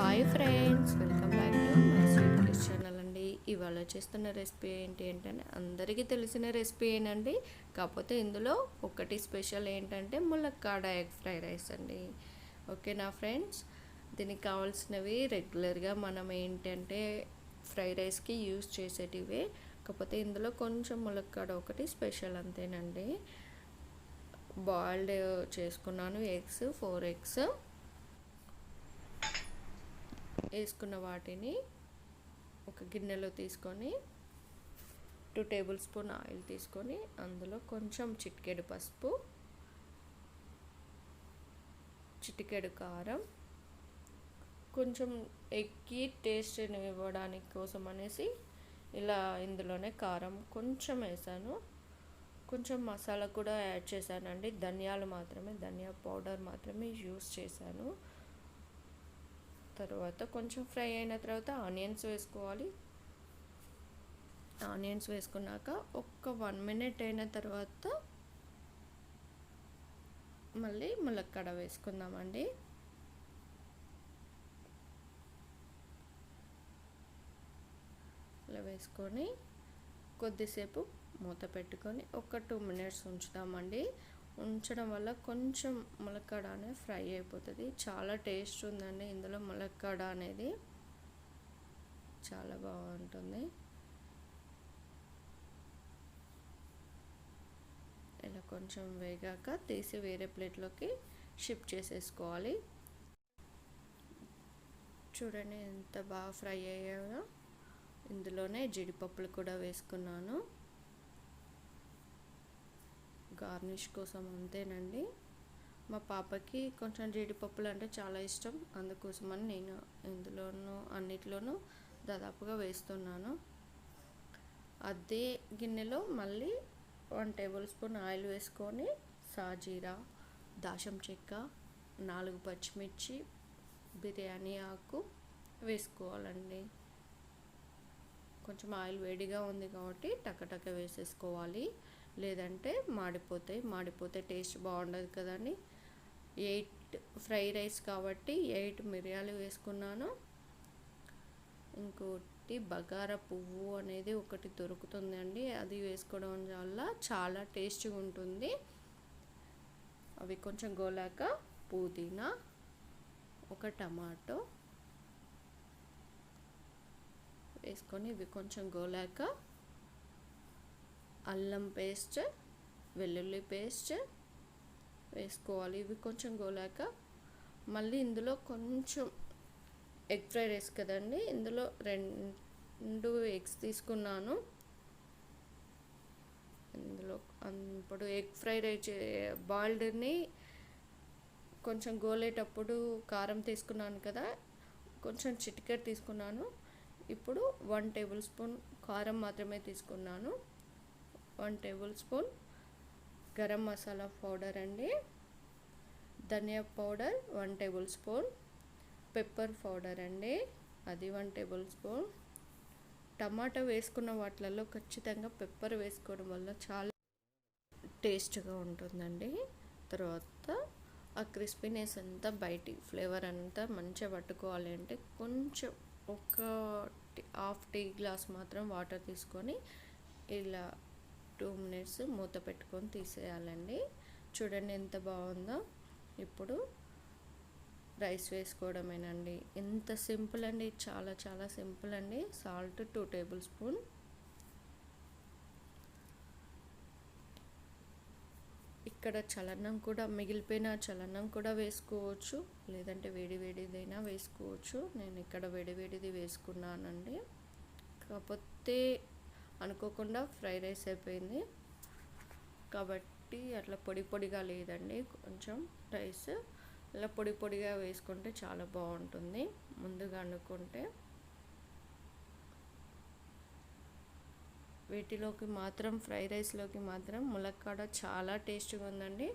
Hi friends welcome back to my sweet channel అండి. ఇవాళ చేస్తున్న రెసిపీ ఏంటి ఏంటంటే అందరికీ తెలిసిన రెసిపీ ఏనండి. కాకపోతే ఇందులో ఒకటి స్పెషల్ ఏంటంటే ములక్కాడ ఎగ్ ఫ్రై రైస్ అండి. ఓకేనా ఫ్రెండ్స్? దీనికి కావాల్సినవి రెగ్యులర్గా మనం ఏంటంటే ఫ్రై రైస్కి యూజ్ చేసేటివే. కాకపోతే ఇందులో కొంచెం ములక్కాడ ఒకటి స్పెషల్ అంతేనండి. బాయిల్డ్ చేసుకున్నాను ఎగ్స్ ఫోర్ ఎగ్స్. వేసుకున్న వాటిని ఒక గిన్నెలో తీసుకొని టూ టేబుల్ స్పూన్ ఆయిల్ తీసుకొని అందులో కొంచెం చిటికెడు పసుపు చిటికెడు కారం కొంచెం ఎక్కి టేస్ట్ ఇవ్వడానికి కోసం అనేసి ఇలా ఇందులోనే కారం కొంచెం వేసాను. కొంచెం మసాలా కూడా యాడ్ చేశానండి. ధనియాలు మాత్రమే ధనియా పౌడర్ మాత్రమే యూస్ చేశాను. తర్వాత కొంచెం ఫ్రై అయిన తర్వాత ఆనియన్స్ వేసుకోవాలి. ఆనియన్స్ వేసుకున్నాక ఒక్క వన్ మినిట్ అయిన తర్వాత మళ్ళీ ములక్కడ వేసుకుందామండి. ఇలా వేసుకొని కొద్దిసేపు మూత పెట్టుకొని ఒక టూ మినిట్స్ ఉంచుతామండి ఉంచడం వల్ల కొంచెం ములక్కాడ అనేది ఫ్రై అయిపోతుంది. చాలా టేస్ట్ ఉందండి ఇందులో ములక్కాడ అనేది. చాలా బాగుంటుంది. ఇలా కొంచెం వేగాక తీసి వేరే ప్లేట్లోకి షిఫ్ట్ చేసేసుకోవాలి. చూడండి ఎంత బాగా ఫ్రై అయ్యాయో. ఇందులోనే జీడిపప్పులు కూడా వేసుకున్నాను. గార్నిష్ కోసం అంతేనండి. మా పాపకి కొంచెం జీడిపప్పులు అంటే చాలా ఇష్టం. అందుకోసమని నేను ఇందులోనూ అన్నిట్లోనూ దాదాపుగా వేస్తున్నాను. అదే గిన్నెలో మళ్ళీ వన్ టేబుల్ స్పూన్ ఆయిల్ వేసుకొని సాజీరా దాశం చెక్క నాలుగు పచ్చిమిర్చి బిర్యానీ ఆకు వేసుకోవాలండి. కొంచెం ఆయిల్ వేడిగా ఉంది కాబట్టి టకటక వేసేసుకోవాలి. లేదంటే మాడిపోతాయి. మాడిపోతే టేస్ట్ బాగుండదు కదండి. ఎయిట్ ఫ్రై రైస్ కాబట్టి ఎయిట్ మిరియాలు వేసుకున్నాను. ఇంకోటి బగారా పువ్వు అనేది ఒకటి దొరుకుతుందండి. అది వేసుకోవడం వల్ల చాలా టేస్ట్గా ఉంటుంది. అవి కొంచెం గోలాక పుదీనా ఒక టమాటో వేసుకొని ఇవి కొంచెం గోలాక అల్లం పేస్ట్ వెల్లుల్లి పేస్ట్ వేసుకోవాలి. ఇవి కొంచెం గోలాక మళ్ళీ ఇందులో కొంచెం ఎగ్ ఫ్రై రైస్ కదండి. ఇందులో రెండు ఎగ్స్ తీసుకున్నాను. ఇందులో ఇప్పుడు ఎగ్ ఫ్రై రైస్ బాయిల్డ్ని కొంచెం గోలేటప్పుడు కారం తీసుకున్నాను కదా కొంచెం చిటికెట్ తీసుకున్నాను. ఇప్పుడు వన్ టేబుల్ స్పూన్ కారం మాత్రమే తీసుకున్నాను. One table spoon garam masala powder అండి. ధనియా powder one table spoon pepper powder అండి అది వన్ టేబుల్ స్పూన్. టమాటా వేసుకున్న వాటిలలో ఖచ్చితంగా పెప్పర్ వేసుకోవడం వల్ల చాలా టేస్ట్గా ఉంటుందండి. తర్వాత ఆ క్రిస్పీనెస్ అంతా బయటి ఫ్లేవర్ అంతా మంచిగా పట్టుకోవాలి అంటే కొంచెం ఒక హాఫ్ టీ గ్లాస్ మాత్రం వాటర్ తీసుకొని ఇలా టూ మినిట్స్ మూత పెట్టుకొని తీసేయాలండి. చూడండి ఎంత బాగుందో. ఇప్పుడు రైస్ వేసుకోవడమేనండి. ఎంత సింపుల్ అండి చాలా చాలా సింపుల్ అండి. Salt two table spoon. ఇక్కడ చలనం కూడా మిగిలిపోయిన చలనం కూడా వేసుకోవచ్చు. లేదంటే వేడి వేడిదైనా వేసుకోవచ్చు. నేను ఇక్కడ వేడి వేడిది వేసుకున్నానండి. కాకపోతే అనుకోకుండా ఫ్రై రైస్ అయిపోయింది. కాబట్టి అట్లా పొడి పొడిగా లేదండి. కొంచెం రైస్ ఇలా పొడి పొడిగా వేసుకుంటే చాలా బాగుంటుంది. ముందుగా అనుకుంటే వీటిలోకి మాత్రం ఫ్రై రైస్లోకి మాత్రం ములక్కాడ చాలా టేస్ట్గా ఉందండి.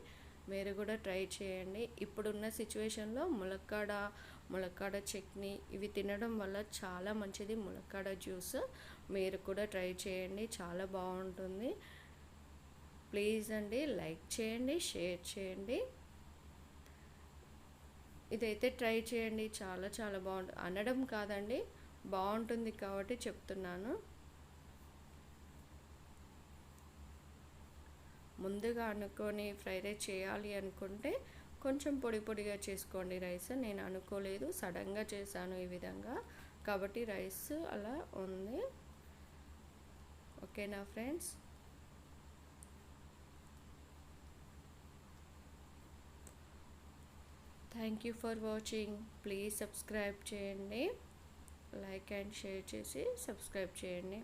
మీరు కూడా ట్రై చేయండి. ఇప్పుడున్న సిచ్యువేషన్లో ములక్కాడ ములక్కాడ చట్నీ ఇవి తినడం వల్ల చాలా మంచిది. ములక్కాడ జ్యూస్ మీరు కూడా ట్రై చేయండి. చాలా బాగుంటుంది. ప్లీజ్ అండి లైక్ చేయండి షేర్ చేయండి. ఇదైతే ట్రై చేయండి. చాలా చాలా బాగుంటుంది అనడం కాదండి బాగుంటుంది కాబట్టి చెప్తున్నాను. ముందుగా అనుకొని ఫ్రైడ్ రైస్ చేయాలి అనుకుంటే కొంచెం పొడి పొడిగా చేసుకోండి రైస్. నేను అనుకోలేదు. సడన్గా చేశాను ఈ విధంగా. కాబట్టి రైస్ అలా ఉంది. ఓకేనా friends? Thank you for watching. Please subscribe చేయండి. లైక్ అండ్ షేర్ చేసి సబ్స్క్రైబ్ చేయండి.